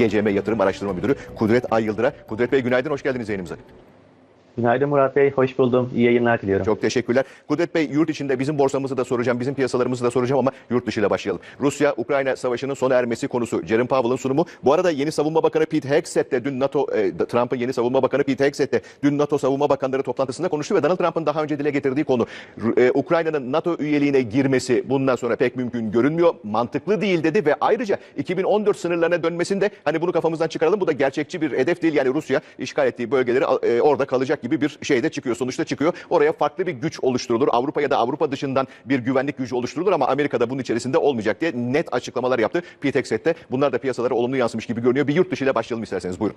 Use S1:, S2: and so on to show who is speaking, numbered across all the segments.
S1: İGCM Yatırım Araştırma Müdürü Kudret Ay Yıldır'a. Kudret Bey günaydın, hoş geldiniz yayınımıza.
S2: Günaydın Murat Bey, hoş buldum. İyi yayınlar diliyorum.
S1: Çok teşekkürler. Kudret Bey yurt içinde bizim borsamızı da soracağım, bizim piyasalarımızı da soracağım ama yurt dışıyla başlayalım. Rusya-Ukrayna savaşının sona ermesi konusu Jerome Powell'ın sunumu. Bu arada yeni savunma bakanı Pete Hegseth de dün NATO, e, Trump'ın yeni savunma bakanı Pete Hegseth de dün NATO savunma bakanları toplantısında konuştu ve Donald Trump'ın daha önce dile getirdiği konu e, Ukrayna'nın NATO üyeliğine girmesi bundan sonra pek mümkün görünmüyor. Mantıklı değil dedi ve ayrıca 2014 sınırlarına dönmesinde hani bunu kafamızdan çıkaralım bu da gerçekçi bir hedef değil. Yani Rusya işgal ettiği bölgeleri e, orada kalacak gibi bir şey de çıkıyor. Sonuçta çıkıyor. Oraya farklı bir güç oluşturulur. Avrupa ya da Avrupa dışından bir güvenlik gücü oluşturulur ama Amerika'da bunun içerisinde olmayacak diye net açıklamalar yaptı. De bunlar da piyasalara olumlu yansımış gibi görünüyor. Bir yurt dışıyla başlayalım isterseniz. Buyurun.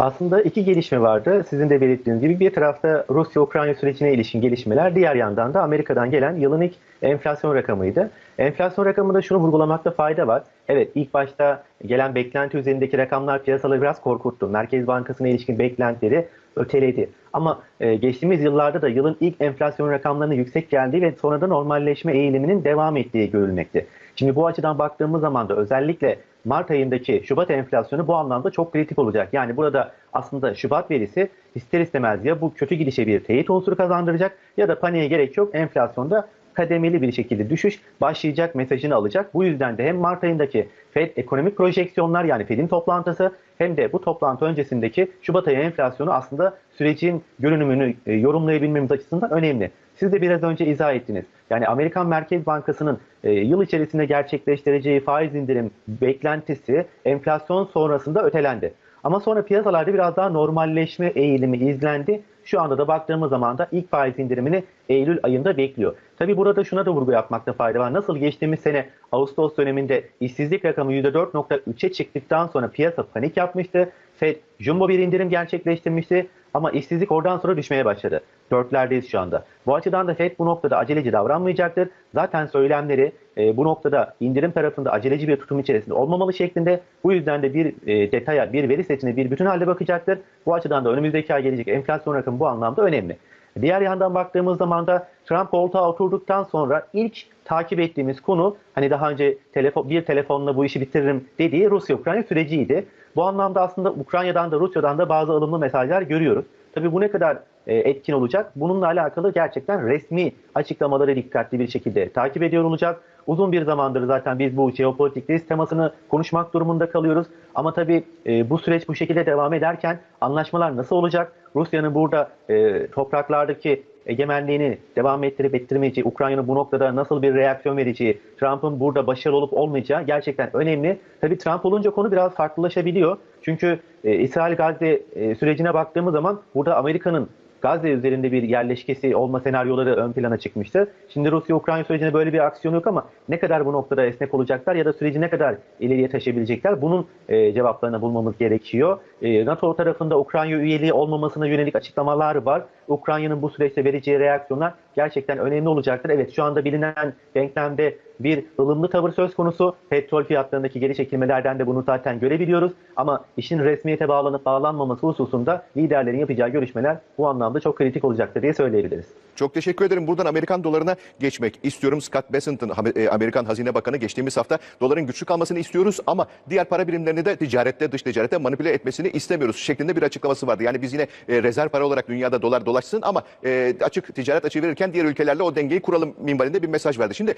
S2: Aslında iki gelişme vardı. Sizin de belirttiğiniz gibi bir tarafta Rusya-Ukrayna sürecine ilişkin gelişmeler, diğer yandan da Amerika'dan gelen yılın ilk enflasyon rakamıydı. Enflasyon rakamında şunu vurgulamakta fayda var. Evet ilk başta gelen beklenti üzerindeki rakamlar piyasaları biraz korkuttu. Merkez Bankası'na ilişkin beklentileri öteledi. Ama e, geçtiğimiz yıllarda da yılın ilk enflasyon rakamlarının yüksek geldiği ve sonra da normalleşme eğiliminin devam ettiği görülmekte. Şimdi bu açıdan baktığımız zaman da özellikle Mart ayındaki Şubat enflasyonu bu anlamda çok kritik olacak. Yani burada aslında Şubat verisi ister istemez ya bu kötü gidişe bir teyit unsuru kazandıracak ya da paniğe gerek yok enflasyonda kademeli bir şekilde düşüş başlayacak mesajını alacak. Bu yüzden de hem Mart ayındaki Fed ekonomik projeksiyonlar yani Fed'in toplantısı hem de bu toplantı öncesindeki Şubat ayı enflasyonu aslında sürecin görünümünü e, yorumlayabilmemiz açısından önemli. Siz de biraz önce izah ettiniz. Yani Amerikan Merkez Bankası'nın e, yıl içerisinde gerçekleştireceği faiz indirim beklentisi enflasyon sonrasında ötelendi. Ama sonra piyasalarda biraz daha normalleşme eğilimi izlendi. Şu anda da baktığımız zaman da ilk faiz indirimini Eylül ayında bekliyor. Tabi burada şuna da vurgu yapmakta fayda var. Nasıl geçtiğimiz sene Ağustos döneminde işsizlik rakamı %4.3'e çıktıktan sonra piyasa panik yapmıştı. Fed jumbo bir indirim gerçekleştirmişti ama işsizlik oradan sonra düşmeye başladı. Dörtlerdeyiz şu anda. Bu açıdan da Fed bu noktada aceleci davranmayacaktır. Zaten söylemleri e, bu noktada indirim tarafında aceleci bir tutum içerisinde olmamalı şeklinde. Bu yüzden de bir e, detaya, bir veri setine bir bütün halde bakacaktır. Bu açıdan da önümüzdeki ay gelecek enflasyon rakamı bu anlamda önemli. Diğer yandan baktığımız zaman da Trump koltuğa oturduktan sonra ilk takip ettiğimiz konu hani daha önce telefon, bir telefonla bu işi bitiririm dediği Rusya-Ukrayna süreciydi. Bu anlamda aslında Ukrayna'dan da Rusya'dan da bazı ılımlı mesajlar görüyoruz. Tabii bu ne kadar e, etkin olacak? Bununla alakalı gerçekten resmi açıklamaları dikkatli bir şekilde takip ediyor olacak. Uzun bir zamandır zaten biz bu jeopolitik risk temasını konuşmak durumunda kalıyoruz. Ama tabii e, bu süreç bu şekilde devam ederken anlaşmalar nasıl olacak? Rusya'nın burada e, topraklardaki egemenliğini devam ettirip ettirmeyeceği, Ukrayna'nın bu noktada nasıl bir reaksiyon vereceği, Trump'ın burada başarılı olup olmayacağı gerçekten önemli. Tabii Trump olunca konu biraz farklılaşabiliyor. Çünkü e, İsrail-Gazze e, sürecine baktığımız zaman burada Amerika'nın Gazze üzerinde bir yerleşkesi olma senaryoları ön plana çıkmıştı. Şimdi Rusya-Ukrayna sürecinde böyle bir aksiyon yok ama ne kadar bu noktada esnek olacaklar ya da süreci ne kadar ileriye taşıyabilecekler bunun e, cevaplarını bulmamız gerekiyor. E, NATO tarafında Ukrayna üyeliği olmamasına yönelik açıklamalar var. Ukrayna'nın bu süreçte vereceği reaksiyonlar gerçekten önemli olacaktır. Evet şu anda bilinen denklemde bir ılımlı tavır söz konusu. Petrol fiyatlarındaki geri çekilmelerden de bunu zaten görebiliyoruz. Ama işin resmiyete bağlanıp bağlanmaması hususunda liderlerin yapacağı görüşmeler bu anlamda çok kritik olacaktır diye söyleyebiliriz.
S1: Çok teşekkür ederim. Buradan Amerikan dolarına geçmek istiyorum. Scott Bessent'ın e, Amerikan Hazine Bakanı geçtiğimiz hafta doların güçlü kalmasını istiyoruz ama diğer para birimlerini de ticarette, dış ticarette manipüle etmesini istemiyoruz şeklinde bir açıklaması vardı. Yani biz yine e, rezerv para olarak dünyada dolar dolaşsın ama e, açık ticaret açığı verirken diğer ülkelerle o dengeyi kuralım minvalinde bir mesaj verdi. Şimdi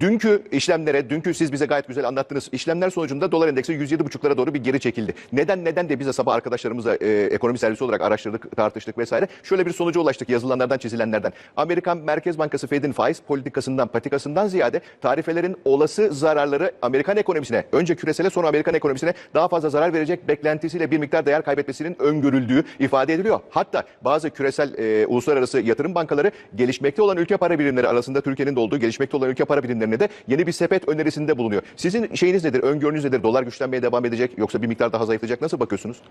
S1: dünkü işlemlere, dünkü siz bize gayet güzel anlattınız. işlemler sonucunda dolar endeksi 107,5'lara doğru bir geri çekildi. Neden neden de bize sabah arkadaşlarımızla e, ekonomi servisi olarak araştırdık, tartıştık vesaire. Şöyle bir sonuca ulaştık yazılanlardan, çizilenlerden. Amerikan Merkez Bankası Fed'in faiz politikasından, patikasından ziyade tarifelerin olası zararları Amerikan ekonomisine, önce küresele sonra Amerikan ekonomisine daha fazla zarar verecek beklentisiyle bir miktar değer kaybetmesinin öngörüldüğü ifade ediliyor. Hatta bazı küresel e, uluslararası yatırım bankaları gelişmekte olan ülke para birimleri arasında Türkiye'nin de olduğu gelişmekte olan ülke para birimlerine de yeni bir sepet önerisinde bulunuyor. Sizin şeyiniz nedir, öngörünüz nedir? Dolar güçlenmeye devam edecek yoksa bir miktar daha zayıflayacak? Nasıl bakıyorsunuz?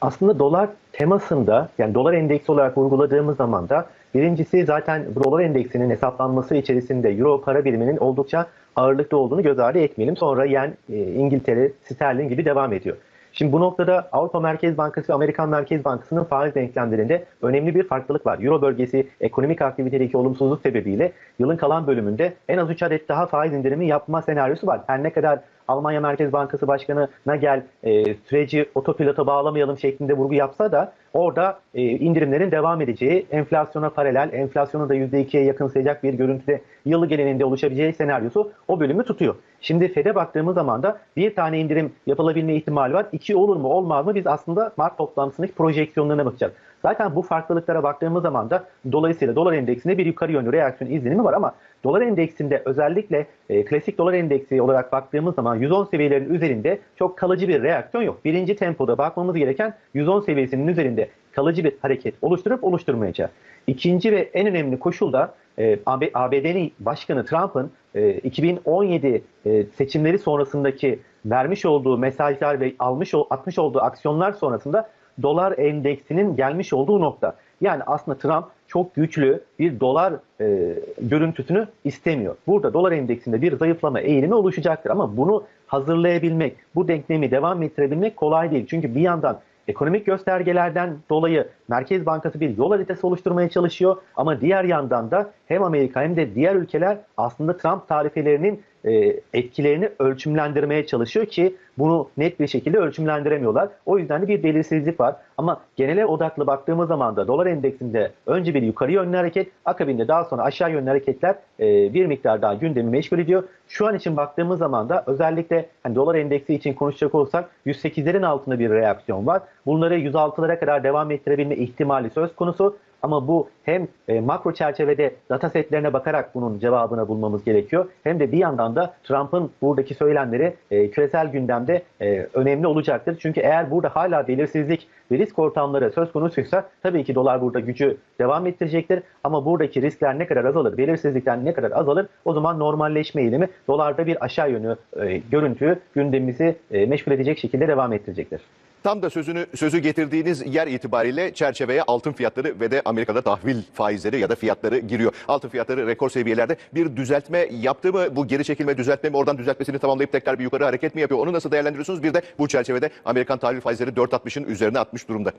S2: Aslında dolar temasında yani dolar endeksi olarak vurguladığımız zaman da birincisi zaten dolar endeksinin hesaplanması içerisinde euro para biriminin oldukça ağırlıklı olduğunu göz ardı etmeyelim. Sonra yen, e, İngiltere, sterlin gibi devam ediyor. Şimdi bu noktada Avrupa Merkez Bankası ve Amerikan Merkez Bankası'nın faiz denklemlerinde önemli bir farklılık var. Euro bölgesi ekonomik aktivitedeki olumsuzluk sebebiyle yılın kalan bölümünde en az 3 adet daha faiz indirimi yapma senaryosu var. Her ne kadar Almanya Merkez Bankası Başkanı'na gel e, süreci otopilota bağlamayalım şeklinde vurgu yapsa da orada e, indirimlerin devam edeceği, enflasyona paralel, enflasyonu da %2'ye yakınsayacak bir görüntüde yılı genelinde oluşabileceği senaryosu o bölümü tutuyor. Şimdi FED'e baktığımız zaman da bir tane indirim yapılabilme ihtimali var. İki olur mu olmaz mı biz aslında Mart toplantısındaki projeksiyonlarına bakacağız. Zaten bu farklılıklara baktığımız zaman da dolayısıyla dolar endeksinde bir yukarı yönlü reaksiyon izlenimi var ama dolar endeksinde özellikle e, klasik dolar endeksi olarak baktığımız zaman 110 seviyelerin üzerinde çok kalıcı bir reaksiyon yok. Birinci tempoda bakmamız gereken 110 seviyesinin üzerinde kalıcı bir hareket oluşturup oluşturmayacağı. İkinci ve en önemli koşul da e, ABD'nin başkanı Trump'ın e, 2017 e, seçimleri sonrasındaki vermiş olduğu mesajlar ve almış atmış olduğu aksiyonlar sonrasında dolar endeksinin gelmiş olduğu nokta. Yani aslında Trump çok güçlü bir dolar e, görüntüsünü istemiyor. Burada dolar endeksinde bir zayıflama eğilimi oluşacaktır ama bunu hazırlayabilmek, bu denklemi devam ettirebilmek kolay değil. Çünkü bir yandan ekonomik göstergelerden dolayı Merkez Bankası bir yol haritası oluşturmaya çalışıyor ama diğer yandan da hem Amerika hem de diğer ülkeler aslında Trump tarifelerinin e, etkilerini ölçümlendirmeye çalışıyor ki bunu net bir şekilde ölçümlendiremiyorlar. O yüzden de bir belirsizlik var. Ama genele odaklı baktığımız zaman da dolar endeksinde önce bir yukarı yönlü hareket, akabinde daha sonra aşağı yönlü hareketler e, bir miktar daha gündemi meşgul ediyor. Şu an için baktığımız zaman da özellikle hani dolar endeksi için konuşacak olursak 108'lerin altında bir reaksiyon var. Bunları 106'lara kadar devam ettirebilme ihtimali söz konusu. Ama bu hem e, makro çerçevede data setlerine bakarak bunun cevabını bulmamız gerekiyor. Hem de bir yandan da Trump'ın buradaki söylemleri e, küresel gündemde e, önemli olacaktır. Çünkü eğer burada hala belirsizlik ve risk ortamları söz konusuysa tabii ki dolar burada gücü devam ettirecektir. Ama buradaki riskler ne kadar azalır, belirsizlikler ne kadar azalır o zaman normalleşme eğilimi dolarda bir aşağı yönlü e, görüntüyü gündemimizi e, meşgul edecek şekilde devam ettirecektir.
S1: Tam da sözünü sözü getirdiğiniz yer itibariyle çerçeveye altın fiyatları ve de Amerika'da tahvil faizleri ya da fiyatları giriyor. Altın fiyatları rekor seviyelerde bir düzeltme yaptı mı? Bu geri çekilme düzeltme mi? Oradan düzeltmesini tamamlayıp tekrar bir yukarı hareket mi yapıyor? Onu nasıl değerlendiriyorsunuz? Bir de bu çerçevede Amerikan tahvil faizleri 4.60'ın üzerine atmış durumda.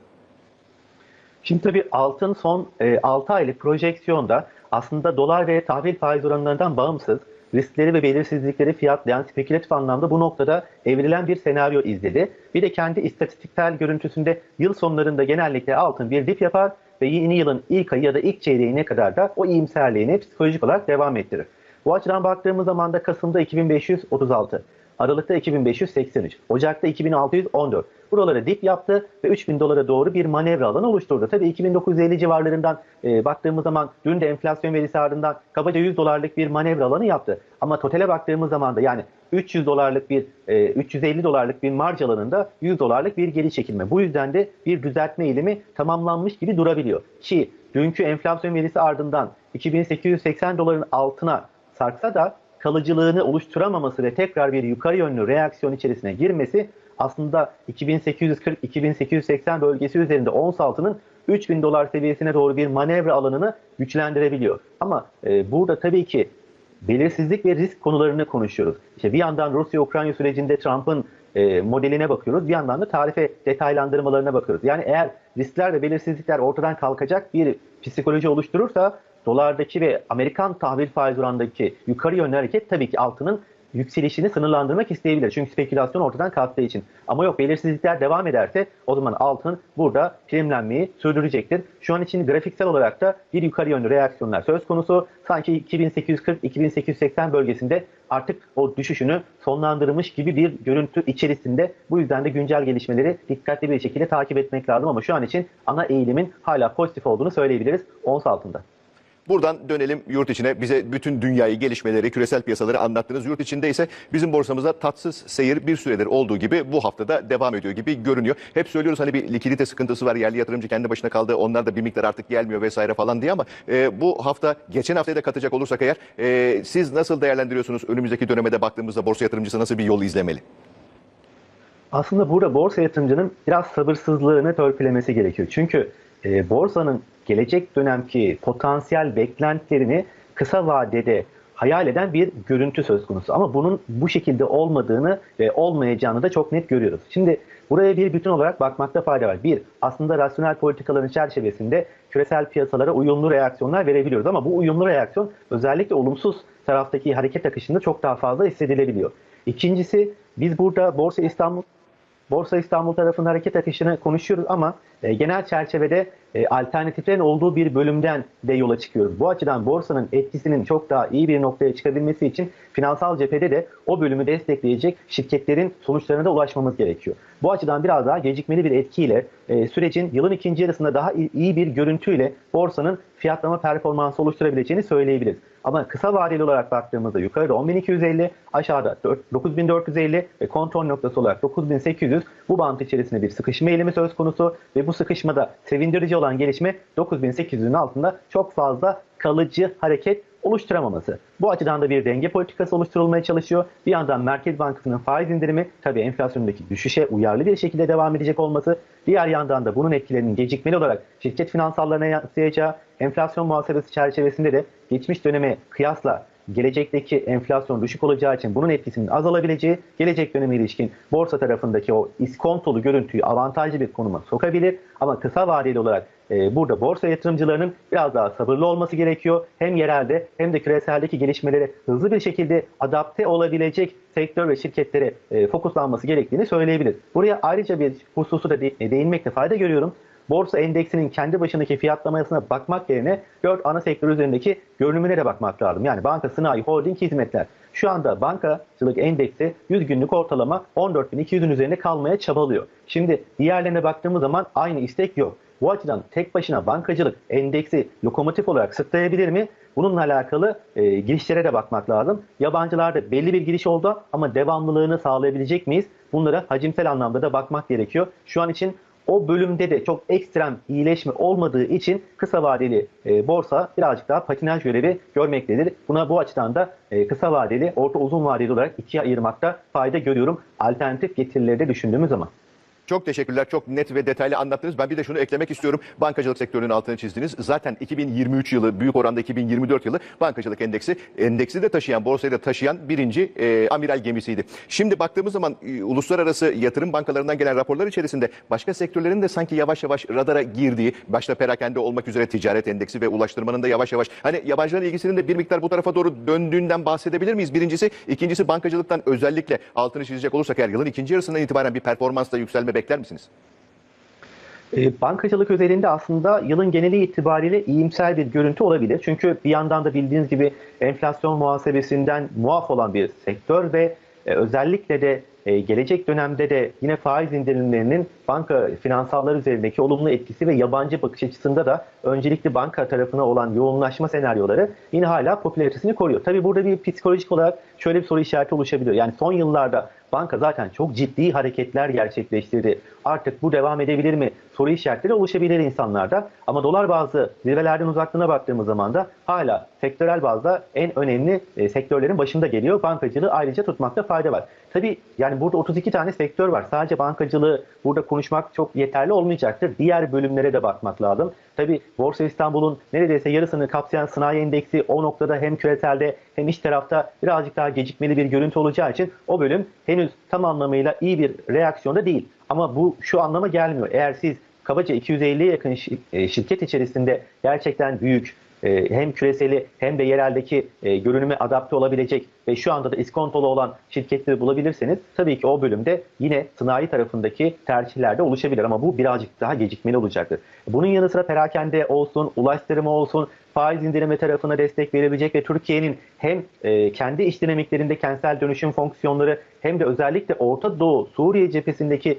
S2: Şimdi tabii altın son e, 6 aylık projeksiyonda aslında dolar ve tahvil faiz oranlarından bağımsız riskleri ve belirsizlikleri fiyatlayan spekülatif anlamda bu noktada evrilen bir senaryo izledi. Bir de kendi istatistiksel görüntüsünde yıl sonlarında genellikle altın bir dip yapar ve yeni yılın ilk ayı ya da ilk çeyreğine kadar da o iyimserliğini psikolojik olarak devam ettirir. Bu açıdan baktığımız zaman da Kasım'da 2536, Aralık'ta 2583, Ocak'ta 2614. Buralara dip yaptı ve 3000 dolara doğru bir manevra alanı oluşturdu. Tabii 2950 civarlarından e, baktığımız zaman dün de enflasyon verisi ardından kabaca 100 dolarlık bir manevra alanı yaptı. Ama totale baktığımız zaman da yani 300 dolarlık bir e, 350 dolarlık bir marj alanında 100 dolarlık bir geri çekilme. Bu yüzden de bir düzeltme eğilimi tamamlanmış gibi durabiliyor. Ki dünkü enflasyon verisi ardından 2880 doların altına sarksa da kalıcılığını oluşturamaması ve tekrar bir yukarı yönlü reaksiyon içerisine girmesi aslında 2840-2880 bölgesi üzerinde ons altının 3000 dolar seviyesine doğru bir manevra alanını güçlendirebiliyor. Ama e, burada tabii ki belirsizlik ve risk konularını konuşuyoruz. İşte bir yandan Rusya-Ukrayna sürecinde Trump'ın e, modeline bakıyoruz. Bir yandan da tarife detaylandırmalarına bakıyoruz. Yani eğer riskler ve belirsizlikler ortadan kalkacak bir psikoloji oluşturursa dolardaki ve Amerikan tahvil faiz oranındaki yukarı yönlü hareket tabii ki altının yükselişini sınırlandırmak isteyebilir. Çünkü spekülasyon ortadan kalktığı için. Ama yok belirsizlikler devam ederse o zaman altın burada primlenmeyi sürdürecektir. Şu an için grafiksel olarak da bir yukarı yönlü reaksiyonlar söz konusu. Sanki 2840-2880 bölgesinde artık o düşüşünü sonlandırmış gibi bir görüntü içerisinde. Bu yüzden de güncel gelişmeleri dikkatli bir şekilde takip etmek lazım ama şu an için ana eğilimin hala pozitif olduğunu söyleyebiliriz ons altında.
S1: Buradan dönelim yurt içine. Bize bütün dünyayı, gelişmeleri, küresel piyasaları anlattınız. Yurt içinde ise bizim borsamızda tatsız seyir bir süredir olduğu gibi bu haftada devam ediyor gibi görünüyor. Hep söylüyoruz hani bir likidite sıkıntısı var. Yerli yatırımcı kendi başına kaldı. Onlar da bir miktar artık gelmiyor vesaire falan diye ama e, bu hafta geçen haftaya da katacak olursak eğer e, siz nasıl değerlendiriyorsunuz? Önümüzdeki dönemede baktığımızda borsa yatırımcısı nasıl bir yol izlemeli?
S2: Aslında burada borsa yatırımcının biraz sabırsızlığını törpülemesi gerekiyor. Çünkü e, borsanın gelecek dönemki potansiyel beklentilerini kısa vadede hayal eden bir görüntü söz konusu. Ama bunun bu şekilde olmadığını ve olmayacağını da çok net görüyoruz. Şimdi buraya bir bütün olarak bakmakta fayda var. Bir, aslında rasyonel politikaların çerçevesinde küresel piyasalara uyumlu reaksiyonlar verebiliyoruz. Ama bu uyumlu reaksiyon özellikle olumsuz taraftaki hareket akışında çok daha fazla hissedilebiliyor. İkincisi biz burada Borsa İstanbul Borsa İstanbul tarafında hareket akışını konuşuyoruz ama e, genel çerçevede e, alternatiflerin olduğu bir bölümden de yola çıkıyoruz. Bu açıdan borsanın etkisinin çok daha iyi bir noktaya çıkabilmesi için finansal cephede de o bölümü destekleyecek şirketlerin sonuçlarına da ulaşmamız gerekiyor. Bu açıdan biraz daha gecikmeli bir etkiyle e, sürecin yılın ikinci yarısında daha iyi- bir görüntüyle borsanın fiyatlama performansı oluşturabileceğini söyleyebiliriz. Ama kısa vadeli olarak baktığımızda yukarıda 10.250, aşağıda 4- 9.450 ve kontrol noktası olarak 9.800 bu bant içerisinde bir sıkışma eğilimi söz konusu ve bu sıkışmada sevindirici olan gelişme 9.800'ün altında çok fazla kalıcı hareket oluşturamaması. Bu açıdan da bir denge politikası oluşturulmaya çalışıyor. Bir yandan Merkez Bankası'nın faiz indirimi tabii enflasyondaki düşüşe uyarlı bir şekilde devam edecek olması. Diğer yandan da bunun etkilerinin gecikmeli olarak şirket finansallarına yansıyacağı enflasyon muhasebesi çerçevesinde de geçmiş döneme kıyasla gelecekteki enflasyon düşük olacağı için bunun etkisinin azalabileceği, gelecek döneme ilişkin borsa tarafındaki o iskontolu görüntüyü avantajlı bir konuma sokabilir. Ama kısa vadeli olarak e, burada borsa yatırımcılarının biraz daha sabırlı olması gerekiyor. Hem yerelde hem de küreseldeki gelişmelere hızlı bir şekilde adapte olabilecek sektör ve şirketlere e, fokuslanması gerektiğini söyleyebiliriz. Buraya ayrıca bir hususu da de- değinmekte fayda görüyorum borsa endeksinin kendi başındaki fiyatlamasına bakmak yerine 4 ana sektör üzerindeki görünümüne de bakmak lazım. Yani banka, sanayi, holding, hizmetler. Şu anda bankacılık endeksi 100 günlük ortalama 14.200'ün üzerinde kalmaya çabalıyor. Şimdi diğerlerine baktığımız zaman aynı istek yok. Bu açıdan tek başına bankacılık endeksi lokomotif olarak sırtlayabilir mi? Bununla alakalı e, girişlere de bakmak lazım. Yabancılarda belli bir giriş oldu ama devamlılığını sağlayabilecek miyiz? Bunlara hacimsel anlamda da bakmak gerekiyor. Şu an için o bölümde de çok ekstrem iyileşme olmadığı için kısa vadeli e, borsa birazcık daha patinaj görevi görmektedir. Buna bu açıdan da e, kısa vadeli, orta uzun vadeli olarak ikiye ayırmakta fayda görüyorum. Alternatif getirileri de düşündüğümüz zaman.
S1: Çok teşekkürler. Çok net ve detaylı anlattınız. Ben bir de şunu eklemek istiyorum. Bankacılık sektörünün altını çizdiniz. Zaten 2023 yılı büyük oranda 2024 yılı bankacılık endeksi endeksi de taşıyan, borsayı da taşıyan birinci e, amiral gemisiydi. Şimdi baktığımız zaman e, uluslararası yatırım bankalarından gelen raporlar içerisinde başka sektörlerin de sanki yavaş yavaş radara girdiği, başta perakende olmak üzere ticaret endeksi ve ulaştırmanın da yavaş yavaş hani yabancıların ilgisinin de bir miktar bu tarafa doğru döndüğünden bahsedebilir miyiz? Birincisi, ikincisi bankacılıktan özellikle altını çizecek olursak eğer yılın ikinci yarısından itibaren bir performansla yükselme bekler misiniz?
S2: E, Bankacılık özelinde aslında yılın geneli itibariyle iyimser bir görüntü olabilir. Çünkü bir yandan da bildiğiniz gibi enflasyon muhasebesinden muaf olan bir sektör ve e, özellikle de e, gelecek dönemde de yine faiz indirimlerinin banka finansallar üzerindeki olumlu etkisi ve yabancı bakış açısında da öncelikli banka tarafına olan yoğunlaşma senaryoları yine hala popülaritesini koruyor. Tabii burada bir psikolojik olarak şöyle bir soru işareti oluşabiliyor. Yani son yıllarda banka zaten çok ciddi hareketler gerçekleştirdi. Artık bu devam edebilir mi? Soru işaretleri oluşabilir insanlarda. Ama dolar bazlı zirvelerden uzaklığına baktığımız zaman da hala sektörel bazda en önemli e, sektörlerin başında geliyor. Bankacılığı ayrıca tutmakta fayda var. Tabii yani burada 32 tane sektör var. Sadece bankacılığı burada konuşmak çok yeterli olmayacaktır. Diğer bölümlere de bakmak lazım. Tabii Borsa İstanbul'un neredeyse yarısını kapsayan sanayi endeksi o noktada hem küreselde hem iç tarafta birazcık daha gecikmeli bir görüntü olacağı için o bölüm henüz tam anlamıyla iyi bir reaksiyonda değil. Ama bu şu anlama gelmiyor. Eğer siz kabaca 250'ye yakın e, şirket içerisinde gerçekten büyük e, hem küreseli hem de yereldeki e, görünüme adapte olabilecek ve şu anda da iskontolu olan şirketleri bulabilirseniz tabii ki o bölümde yine sanayi tarafındaki tercihler de oluşabilir ama bu birazcık daha gecikmeli olacaktır. Bunun yanı sıra perakende olsun, ulaştırma olsun, faiz indirimi tarafına destek verebilecek ve Türkiye'nin hem kendi iş dinamiklerinde kentsel dönüşüm fonksiyonları hem de özellikle Orta Doğu, Suriye cephesindeki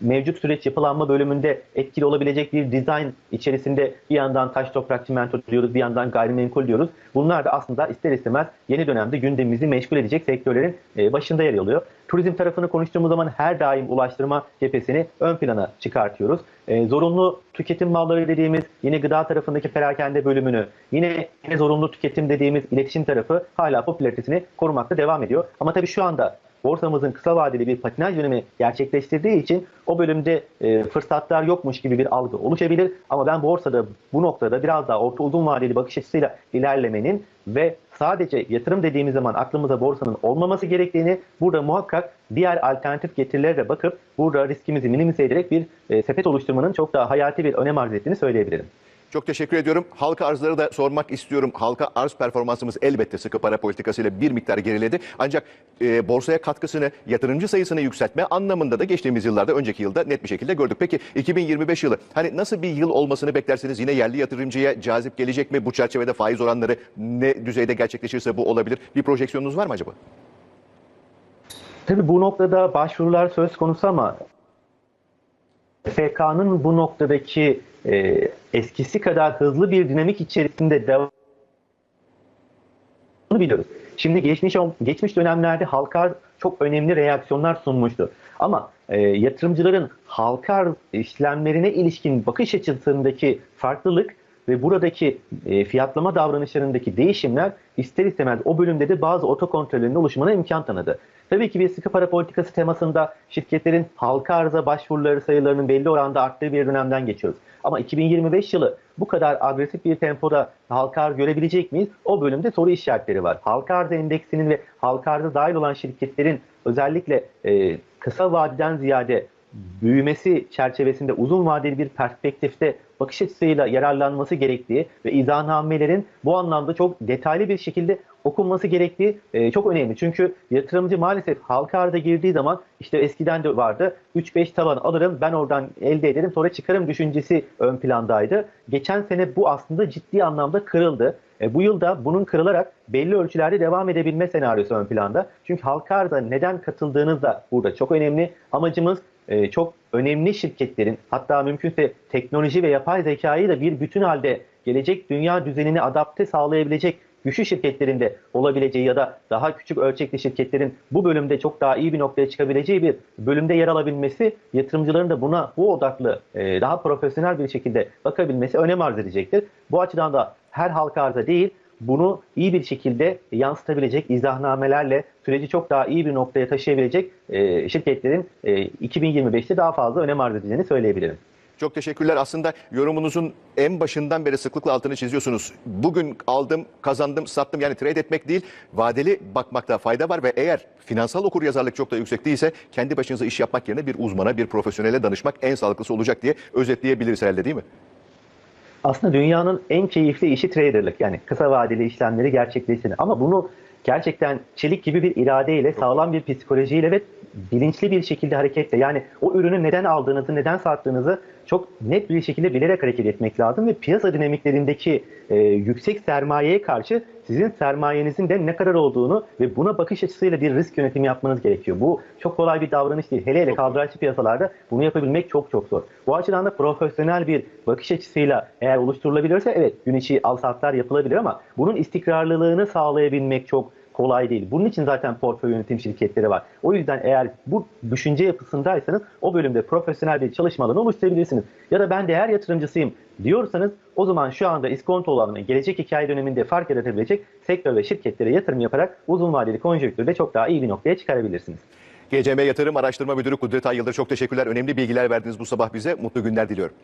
S2: mevcut süreç yapılanma bölümünde etkili olabilecek bir dizayn içerisinde bir yandan taş toprak çimento diyoruz, bir yandan gayrimenkul diyoruz. Bunlar da aslında ister istemez yeni dönemde gündemimizi meşgul edecek sektörlerin e, başında yer alıyor. Turizm tarafını konuştuğumuz zaman her daim ulaştırma cephesini ön plana çıkartıyoruz. E, zorunlu tüketim malları dediğimiz yine gıda tarafındaki perakende bölümünü, yine, yine zorunlu tüketim dediğimiz iletişim tarafı hala popülaritesini korumakta devam ediyor. Ama tabii şu anda borsamızın kısa vadeli bir patinaj dönemi gerçekleştirdiği için o bölümde e, fırsatlar yokmuş gibi bir algı oluşabilir. Ama ben borsada bu noktada biraz daha orta uzun vadeli bakış açısıyla ilerlemenin ve sadece yatırım dediğimiz zaman aklımıza borsanın olmaması gerektiğini, burada muhakkak diğer alternatif getirilere de bakıp burada riskimizi minimize ederek bir e, sepet oluşturmanın çok daha hayati bir önem arz ettiğini söyleyebilirim.
S1: Çok teşekkür ediyorum. Halka arzları da sormak istiyorum. Halka arz performansımız elbette sıkı para politikasıyla bir miktar geriledi. Ancak e, borsaya katkısını, yatırımcı sayısını yükseltme anlamında da geçtiğimiz yıllarda, önceki yılda net bir şekilde gördük. Peki 2025 yılı hani nasıl bir yıl olmasını beklersiniz? Yine yerli yatırımcıya cazip gelecek mi? Bu çerçevede faiz oranları ne düzeyde gerçekleşirse bu olabilir. Bir projeksiyonunuz var mı acaba?
S2: Tabii bu noktada başvurular söz konusu ama FK'nın bu noktadaki e, eskisi kadar hızlı bir dinamik içerisinde devam biliyoruz. Şimdi geçmiş geçmiş dönemlerde halka çok önemli reaksiyonlar sunmuştu. Ama e, yatırımcıların halka arz işlemlerine ilişkin bakış açısındaki farklılık ve buradaki e, fiyatlama davranışlarındaki değişimler ister istemez o bölümde de bazı otokontrollerinin oluşumuna imkan tanıdı. Tabii ki bir sıkı para politikası temasında şirketlerin halka arıza başvuruları sayılarının belli oranda arttığı bir dönemden geçiyoruz. Ama 2025 yılı bu kadar agresif bir tempoda halka arz görebilecek miyiz? O bölümde soru işaretleri var. Halka arz endeksinin ve halka arza dahil olan şirketlerin özellikle e, kısa vadeden ziyade büyümesi çerçevesinde uzun vadeli bir perspektifte bakış açısıyla yararlanması gerektiği ve izahnamelerin bu anlamda çok detaylı bir şekilde okunması gerektiği e, çok önemli. Çünkü yatırımcı maalesef halka arda girdiği zaman işte eskiden de vardı 3-5 tavan alırım ben oradan elde ederim sonra çıkarım düşüncesi ön plandaydı. Geçen sene bu aslında ciddi anlamda kırıldı. E, bu yılda bunun kırılarak belli ölçülerde devam edebilme senaryosu ön planda. Çünkü halka arda neden katıldığınız da burada çok önemli. Amacımız e, çok önemli şirketlerin hatta mümkünse teknoloji ve yapay zekayı da bir bütün halde gelecek dünya düzenini adapte sağlayabilecek güçlü şirketlerin de olabileceği ya da daha küçük ölçekli şirketlerin bu bölümde çok daha iyi bir noktaya çıkabileceği bir bölümde yer alabilmesi yatırımcıların da buna bu odaklı e, daha profesyonel bir şekilde bakabilmesi önem arz edecektir. Bu açıdan da her halka arza değil bunu iyi bir şekilde yansıtabilecek izahnamelerle süreci çok daha iyi bir noktaya taşıyabilecek e, şirketlerin e, 2025'te daha fazla önem arz edeceğini söyleyebilirim.
S1: Çok teşekkürler. Aslında yorumunuzun en başından beri sıklıkla altını çiziyorsunuz. Bugün aldım, kazandım, sattım yani trade etmek değil, vadeli bakmakta fayda var ve eğer finansal okuryazarlık çok da yüksek değilse kendi başınıza iş yapmak yerine bir uzmana, bir profesyonele danışmak en sağlıklısı olacak diye özetleyebiliriz herhalde değil mi?
S2: Aslında dünyanın en keyifli işi traderlık. Yani kısa vadeli işlemleri gerçekleşsin. Ama bunu gerçekten çelik gibi bir iradeyle, sağlam bir psikolojiyle ve bilinçli bir şekilde hareketle yani o ürünü neden aldığınızı, neden sattığınızı çok net bir şekilde bilerek hareket etmek lazım ve piyasa dinamiklerindeki e, yüksek sermayeye karşı sizin sermayenizin de ne kadar olduğunu ve buna bakış açısıyla bir risk yönetimi yapmanız gerekiyor. Bu çok kolay bir davranış değil. Hele hele kaldıraçlı piyasalarda bunu yapabilmek çok çok zor. Bu açıdan da profesyonel bir bakış açısıyla eğer oluşturulabilirse evet gün içi al satlar yapılabilir ama bunun istikrarlılığını sağlayabilmek çok kolay değil. Bunun için zaten portföy yönetim şirketleri var. O yüzden eğer bu düşünce yapısındaysanız o bölümde profesyonel bir çalışma alanı oluşturabilirsiniz. Ya da ben değer yatırımcısıyım diyorsanız o zaman şu anda iskonto olanı gelecek hikaye döneminde fark yaratabilecek sektör ve şirketlere yatırım yaparak uzun vadeli konjonktürde çok daha iyi bir noktaya çıkarabilirsiniz.
S1: GCM Yatırım Araştırma Müdürü Kudret Ay Yıldırım çok teşekkürler. Önemli bilgiler verdiniz bu sabah bize. Mutlu günler diliyorum.